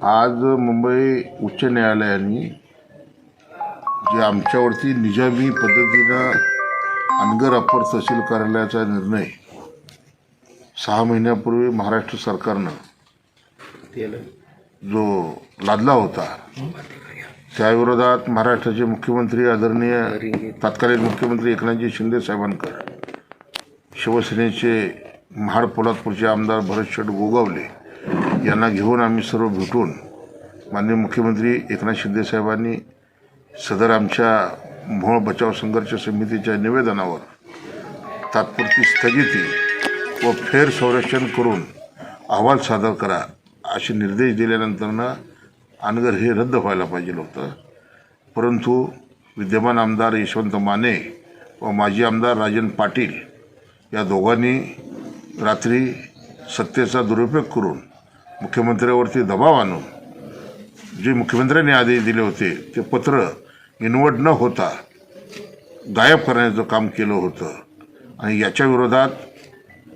आज मुंबई उच्च न्यायालयाने जे आमच्यावरती निजामी पद्धतीनं अनगर अप्पर तहसील कार्यालयाचा निर्णय सहा महिन्यापूर्वी महाराष्ट्र सरकारनं जो लादला होता त्याविरोधात महाराष्ट्राचे मुख्यमंत्री आदरणीय तत्कालीन मुख्यमंत्री एकनाथजी शिंदे साहेबांकर शिवसेनेचे महाड पोलादपूरचे आमदार भरत शेठ गोगावले यांना घेऊन आम्ही सर्व भेटून माननीय मुख्यमंत्री एकनाथ शिंदे साहेबांनी सदर आमच्या मोहोळ बचाव संघर्ष समितीच्या निवेदनावर तात्पुरती स्थगिती व फेर संरक्षण करून अहवाल सादर करा असे निर्देश दिल्यानंतरनं अनगर हे रद्द व्हायला पाहिजे होतं. परंतु विद्यमान आमदार यशवंत माने व माजी आमदार राजन पाटील या दोघांनी रात्री सत्तेचा दुरुपयोग करून मुख्यमंत्र्यावरती दबाव आणून जे मुख्यमंत्र्यांनी आदेश दिले होते ते पत्र इनवड न होता गायब करण्याचं काम केलं होतं. आणि याच्या विरोधात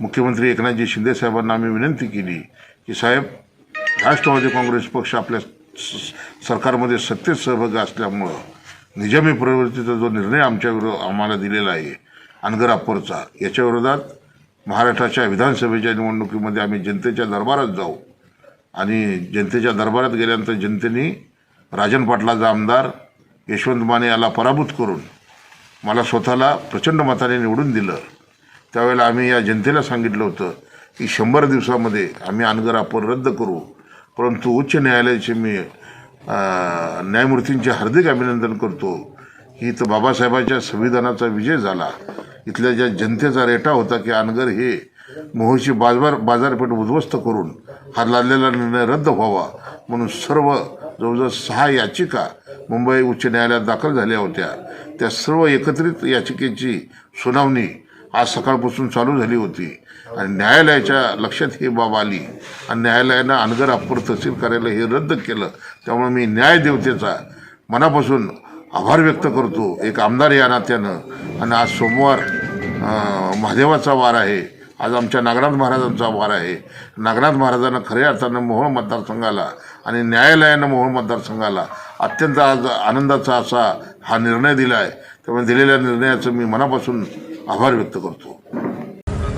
मुख्यमंत्री एकनाथजी शिंदे साहेबांना आम्ही विनंती केली की साहेब राष्ट्रवादी काँग्रेस पक्ष आपल्या स- सरकारमध्ये सत्तेत सहभागी असल्यामुळं निजामी प्रवृत्तीचा जो निर्णय आमच्या विरो आम्हाला दिलेला आहे अनगर याच्या विरोधात महाराष्ट्राच्या विधानसभेच्या निवडणुकीमध्ये आम्ही जनतेच्या दरबारात जाऊ. आणि जनतेच्या दरबारात गेल्यानंतर जनतेने राजन पाटलाचा आमदार यशवंत माने याला पराभूत करून मला स्वतःला प्रचंड मताने निवडून दिलं. त्यावेळेला आम्ही या जनतेला सांगितलं होतं की शंभर दिवसामध्ये आम्ही अनगर आपण रद्द करू. परंतु उच्च न्यायालयाचे मी न्यायमूर्तींचे हार्दिक अभिनंदन करतो. की इथं बाबासाहेबांच्या संविधानाचा विजय झाला. इथल्या ज्या जनतेचा रेटा होता की अनगर हे मोहशी बाजार बाजारपेठ उद्ध्वस्त करून हा लादलेला निर्णय रद्द व्हावा म्हणून सर्व जवळजवळ सहा याचिका मुंबई उच्च न्यायालयात दाखल झाल्या होत्या. त्या सर्व एकत्रित याचिकेची सुनावणी आज सकाळपासून चालू झाली होती आणि न्यायालयाच्या लक्षात ही बाब आली आणि न्यायालयानं अनगर अप्पर तहसील कार्यालय हे रद्द केलं. त्यामुळे मी न्यायदेवतेचा मनापासून आभार व्यक्त करतो. एक आमदार या नात्यानं आणि आज सोमवार महादेवाचा वार आहे. आज आमच्या नागनाथ महाराजांचा वार आहे. नागनाथ महाराजांना खऱ्या अर्थानं मोहोळ मतदारसंघाला आणि न्यायालयानं मोहोळ मतदारसंघाला अत्यंत आज आनंदाचा असा हा निर्णय दिला आहे त्यामुळे दिलेल्या निर्णयाचं मी मनापासून आभार व्यक्त करतो.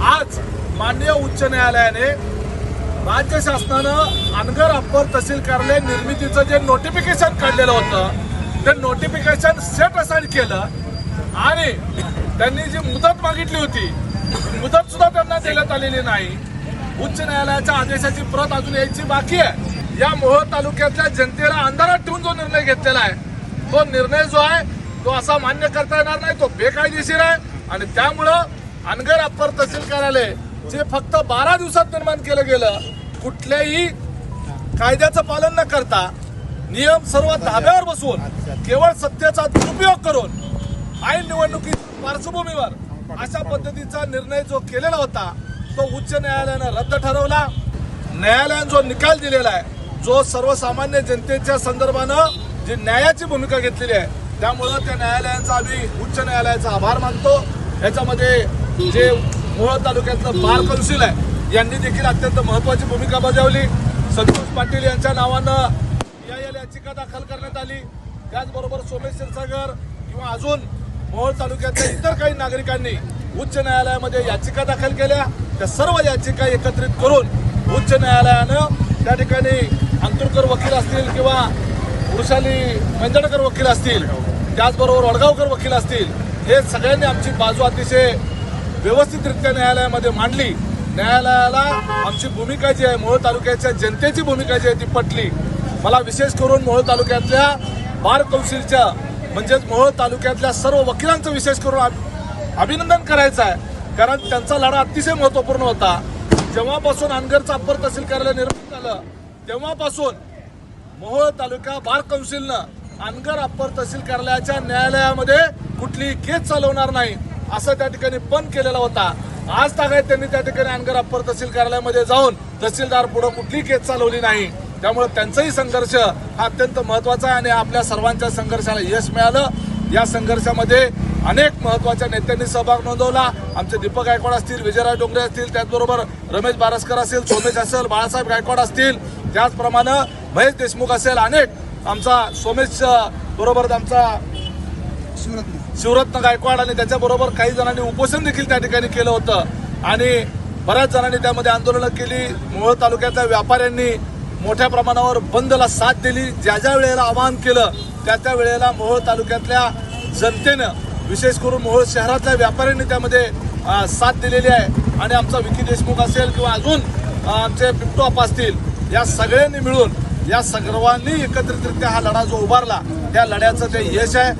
आज माननीय उच्च न्यायालयाने राज्य शासनानं अनगर अप्पर तहसील कार्यालय निर्मितीचं जे नोटिफिकेशन काढलेलं होतं ते नोटिफिकेशन सेट असाईड केलं आणि त्यांनी जी मुदत मागितली होती मुदत सुद्धा त्यांना देण्यात आलेली नाही. उच्च न्यायालयाच्या आदेशाची प्रत अजून यायची बाकी आहे. या मोहोळ तालुक्यातल्या जनतेला अंधारात ठेवून जो निर्णय घेतलेला आहे तो निर्णय जो आहे तो असा मान्य करता येणार नाही तो बेकायदेशीर आहे. आणि त्यामुळं अनगर अप्पर तहसील कार्यालय जे फक्त बारा दिवसात निर्माण केलं गेलं कुठल्याही कायद्याचं पालन न करता नियम सर्व धाब्यावर बसवून केवळ सत्तेचा दुरुपयोग करून ऐन निवडणुकीत पार्श्वभूमीवर अशा पद्धतीचा निर्णय जो केलेला होता तो उच्च न्यायालयानं रद्द ठरवला. न्यायालयानं जो निकाल दिलेला आहे जो सर्वसामान्य जनतेच्या संदर्भानं जी न्यायाची भूमिका घेतलेली आहे त्यामुळं त्या न्यायालयाचा आम्ही उच्च न्यायालयाचा आभार मानतो. याच्यामध्ये जे मोहोळ तालुक्यातलं बार कौन्सिल आहे यांनी देखील अत्यंत महत्वाची भूमिका बजावली. संतोष पाटील यांच्या नावानं याचिका दाखल करण्यात आली. त्याचबरोबर सोमेश क्षीरसागर किंवा अजून मोहोळ तालुक्यातल्या इतर काही नागरिकांनी उच्च न्यायालयामध्ये याचिका दाखल केल्या. त्या सर्व याचिका एकत्रित करून उच्च न्यायालयानं त्या ठिकाणी अंतुरकर वकील असतील किंवा वृषाली मेंदडकर वकील असतील त्याचबरोबर वडगावकर वकील असतील हे सगळ्यांनी आमची बाजू अतिशय व्यवस्थितरित्या न्यायालयामध्ये मांडली. न्यायालयाला आमची भूमिका जी आहे मोहोळ तालुक्याच्या जनतेची भूमिका जी आहे ती पटली. मला विशेष करून मोहोळ तालुक्यातल्या बार कौन्सिलच्या म्हणजेच मोहोळ तालुक्यातल्या सर्व वकिलांचं विशेष करून अभिनंदन करायचं आहे. कारण त्यांचा लढा अतिशय महत्त्वपूर्ण होता. जेव्हापासून अनगरचं अप्पर तहसील कार्यालय निर्माण झालं तेव्हापासून मोहोळ तालुका बार कौन्सिलनं अनगर अप्पर तहसील कार्यालयाच्या न्यायालयामध्ये कुठलीही केस चालवणार नाही असं त्या ठिकाणी बंद केलेला होता. आज तागायत त्यांनी त्या ठिकाणी अनगर अप्पर तहसील कार्यालयामध्ये जाऊन तहसीलदार पुढे कुठलीही केस चालवली नाही. त्यामुळे त्यांचाही संघर्ष हा अत्यंत महत्त्वाचा आहे आणि आपल्या सर्वांच्या संघर्षाला यश मिळालं. या संघर्षामध्ये अनेक महत्त्वाच्या नेत्यांनी सहभाग नोंदवला. आमचे दीपक गायकवाड असतील विजयराव डोंगरे असतील त्याचबरोबर रमेश बारसकर असेल सोमेश असेल बाळासाहेब गायकवाड असतील. त्याचप्रमाणे महेश देशमुख असेल अनेक आमचा सोमेश बरोबर आमचा शिवरत्न गायकवाड आणि त्याच्याबरोबर काही जणांनी उपोषण देखील त्या ठिकाणी केलं होतं. आणि बऱ्याच जणांनी त्यामध्ये आंदोलनं केली. मोहोळ तालुक्याच्या व्यापाऱ्यांनी मोठ्या प्रमाणावर बंदला साथ दिली. ज्या ज्या वेळेला आवाहन केलं त्या त्या वेळेला मोहोळ तालुक्यातल्या जनतेनं विशेष करून मोहोळ शहरातल्या व्यापाऱ्यांनी त्यामध्ये साथ दिलेली आहे. आणि आमचा विकी देशमुख असेल किंवा अजून आमचे बिट्टू असतील या सगळ्यांनी मिळून या सर्वांनी एकत्रितरित्या हा लढा जो उभारला त्या लढ्याचं ते यश आहे.